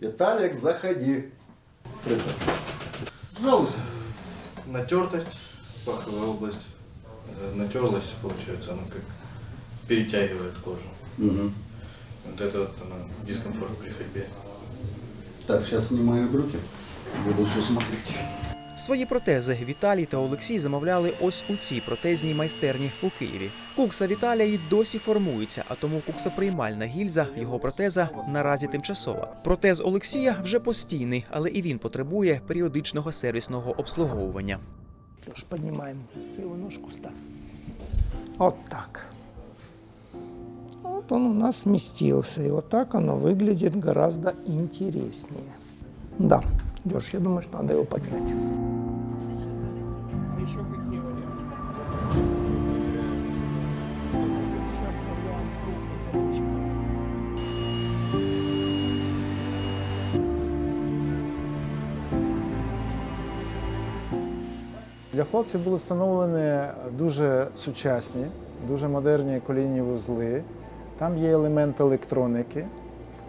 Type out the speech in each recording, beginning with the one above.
Виталик, заходи. Присаживайся. Пожалуйста. Натертость, паховая область. э, Натерлась, получается, она как перетягивает кожу. Мгм. Вот это вот она, дискомфорт при ходьбе. Так, сейчас снимаю брюки. Буду все смотреть. Свої протези Віталій та Олексій замовляли ось у цій протезній майстерні у Києві. Кукса Віталія й досі формується, а тому куксоприймальна гільза його протеза наразі тимчасова. Протез Олексія вже постійний, але і він потребує періодичного сервісного обслуговування. Леш, поднимаем левую ножку, ставь. Вот так. Вот он у нас сместился, и вот так оно выглядит гораздо интереснее. Да, Леш, я думаю, что надо его поднять. Для хлопців були встановлені дуже сучасні, дуже модерні колінні вузли. Там є елемент електроніки,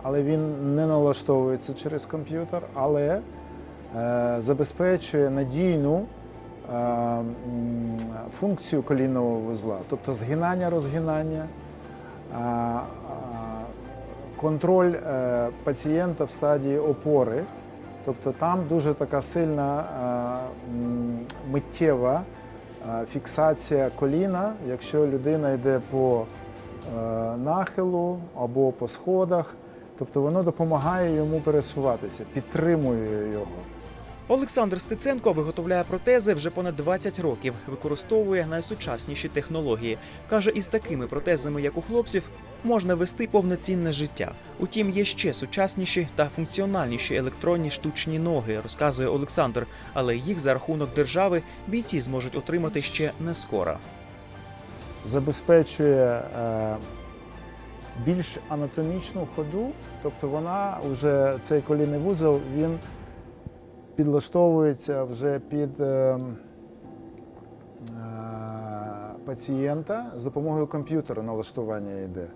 але він не налаштовується через комп'ютер, але забезпечує надійну е, функцію колінного вузла, тобто згинання, розгинання, а, контроль е, пацієнта в стадії опори. Тобто там дуже така сильна е, миттєва е, фіксація коліна, якщо людина йде по е, нахилу або по сходах, тобто воно допомагає йому пересуватися, підтримує його. Олександр Стеценко виготовляє протези вже понад 20 років, використовує найсучасніші технології. Каже, із такими протезами, як у хлопців, можна вести повноцінне життя. Утім, є ще сучасніші та функціональніші електронні штучні ноги, розказує Олександр. Але їх за рахунок держави бійці зможуть отримати ще не скоро. забезпечує е, більш анатомічну ходу, тобто вона вже цей колінний вузол він підлаштовується вже під е, е, пацієнта з допомогою комп'ютера налаштування йде.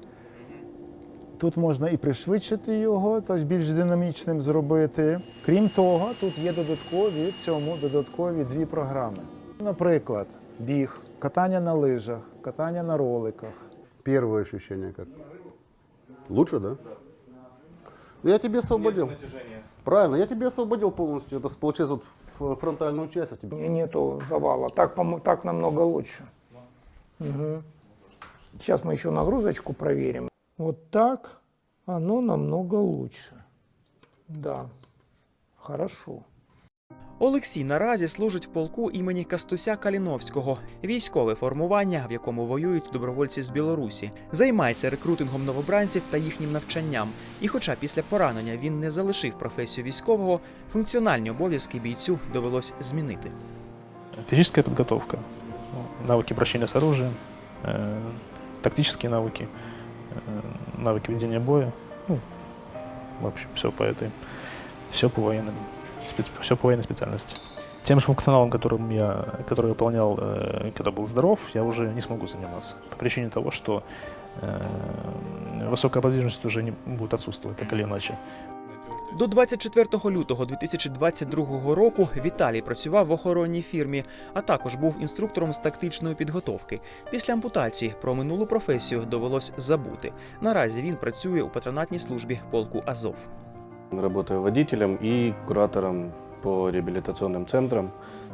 Тут можна і пришвидшити його, тобто більш динамічним зробити. Крім того, тут є додаткові в цьому додаткові дві програми. Наприклад, біг, катання на лижах, катання на роликах. Первое ощущение как? Лучше, да? Ну, Я тебе освободил. Правильно, я тебе освободил полностью. Это получается вот фронтальную часть. тебе- Не- Нету завала. Так, так намного лучше. Мгм. Сейчас мы еще нагрузочку проверим. Вот так оно намного лучше. Да, хорошо. Олексій наразі служить в полку імені Кастуся Каліновського, військове формування, в якому воюють добровольці з Білорусі, займається рекрутингом новобранців та їхнім навчанням. І, хоча після поранення він не залишив професію військового, функціональні обов'язки бійцю довелось змінити. Физическая подготовка, ну, навыки обращения с оружием, э, тактические навыки, э, навыки ведения боя, ну, в общем, все по этой, все по военным, спец, все по военной специальности. Тем же функционалом, которым я, который я выполнял, э, когда был здоров, я уже не смогу заниматься по причине того, что э, высокая подвижность уже не будет отсутствовать, так или иначе. До 24 лютого 2022 року Віталій працював в охоронній фірмі, а також був інструктором з тактичної підготовки. Після ампутації про минулу професію довелось забути. Наразі він працює у патронатній службі полку Азов. Работаю водителем и куратором по реабилитационным центрам.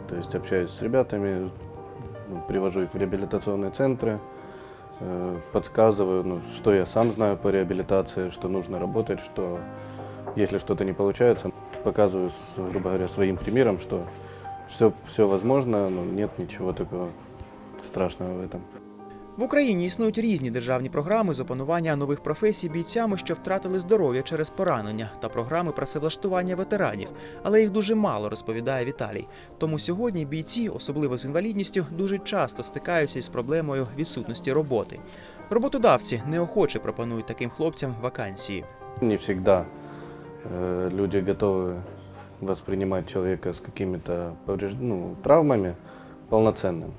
То есть общаюсь с ребятами, ну, привожу их в реабилитационные центры, э, подсказываю, ну, что я сам знаю по реабилитации, что нужно работать, что если что-то не получается, показываю, грубо говоря, своим примером, что все, все возможно, но нет ничего такого страшного в этом. В Україні існують різні державні програми з опанування нових професій бійцями, що втратили здоров'я через поранення, та програми працевлаштування ветеранів, але їх дуже мало, розповідає Віталій. Тому сьогодні бійці, особливо з інвалідністю, дуже часто стикаються із проблемою відсутності роботи. Роботодавці неохоче пропонують таким хлопцям вакансії. Не всегда э, люди готовы воспринимать человека с какими-то повреж- ну, травмами полноценным.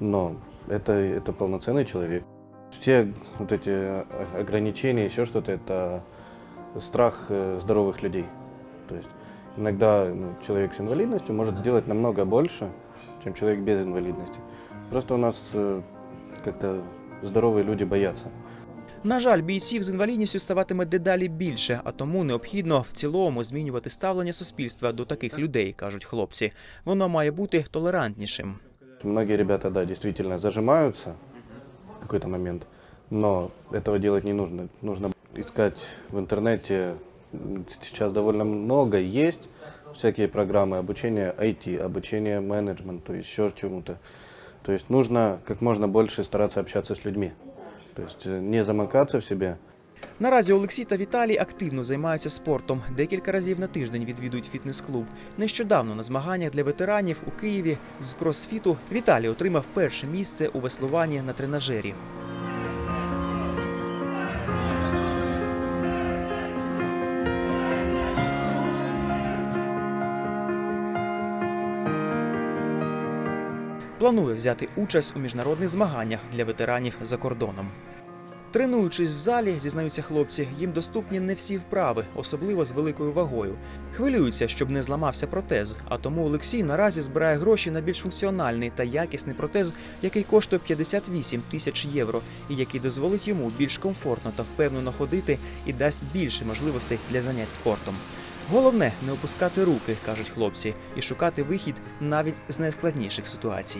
Но это, это полноценный человек. Все вот эти э, ограничения, еще что-то, это страх э, здоровых людей. То есть иногда ну, человек с инвалидностью может сделать намного больше, чем человек без инвалидности. Просто у нас э, как-то здоровые люди боятся. На жаль, бійців з інвалідністю ставатиме дедалі більше, а тому необхідно в цілому змінювати ставлення суспільства до таких людей, кажуть хлопці. Воно має бути толерантнішим. Многие ребята, да, действительно зажимаются в какой-то момент, но этого делать не нужно. Нужно искать в интернете. Сейчас довольно много есть всякие программы обучения IT, обучения менеджменту, еще чему-то. То есть нужно как можно больше стараться общаться с людьми. То есть э, не замыкаться в себе, Наразі Олексій та Віталій активно займаються спортом. Декілька разів на тиждень відвідують фітнес-клуб. Нещодавно на змаганнях для ветеранів у Києві з кросфіту Віталій отримав перше місце у веслуванні на тренажері. Планує взяти участь у міжнародних змаганнях для ветеранів за кордоном. Тренуючись в залі, зізнаються хлопці, їм доступні не всі вправи, особливо з великою вагою. Хвилюються, щоб не зламався протез. А тому Олексій наразі збирає гроші на більш функціональний та якісний протез, який коштує 58 тисяч євро, і який дозволить йому більш комфортно та впевнено ходити і дасть більше можливостей для занять спортом. Головне не опускати руки, кажуть хлопці, і шукати вихід навіть з найскладніших ситуацій.